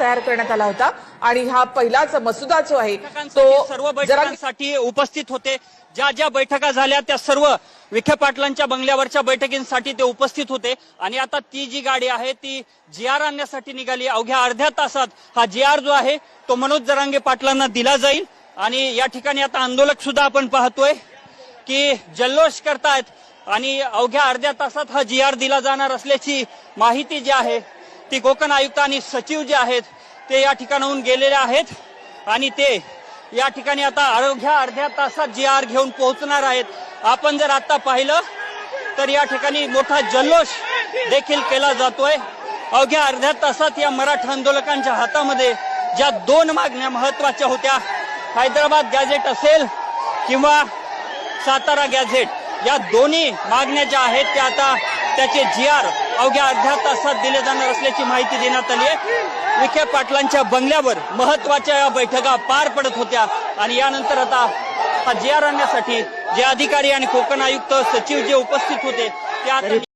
तयार करण्यात आला होता. आणि हा पहिलाच मसुदा जो आहे तो सर्व बैठकांसाठी उपस्थित होते. ज्या ज्या बैठका झाल्या त्या सर्व विखे पाटलांच्या बंगल्यावरच्या बैठकींसाठी ते उपस्थित होते. आणि आता ती जी गाडी आहे ती जी आर आणण्यासाठी निघाली. अवघ्या अर्ध्या तासात हा जी आर जो आहे तो मनोज जरांगे पाटलांना दिला जाईल. आणि या ठिकाणी आता आंदोलक सुद्धा आपण पाहतोय की जल्लोष करतायत. आणि अवघ्या अर्ध्या तासात हा जी आर दिला जाणार असल्याची माहिती जी आहे ती कोकण आयुक्त आणि सचिव जे आहेत ते या ठिकाणाहून गेलेले आहेत आणि ते या ठिकाणी आता अवघ्या अर्ध्या तासात जी आर घेऊन पोहोचणार आहेत. आपण जर आता पाहिलं तर या ठिकाणी मोठा जल्लोष देखील केला जातोय. अवघ्या अर्ध्या तासात या मराठा आंदोलकांच्या हातामध्ये ज्या दोन मागण्या महत्त्वाच्या होत्या हैदराबाद गॅझेट असेल किंवा सातारा गॅझेट या दोन्ही मागण्या ज्या आहेत त्या आता त्याचे जी आर अवघ्या अर्ध्या तासात दिले जाणार असल्याची माहिती देण्यात आली आहे. विखे पाटलांच्या बंगल्यावर महत्त्वाच्या या बैठका पार पडत होत्या आणि यानंतर आता हा जी आर आणण्यासाठी जे अधिकारी आणि कोकण आयुक्त सचिव जे उपस्थित होते त्या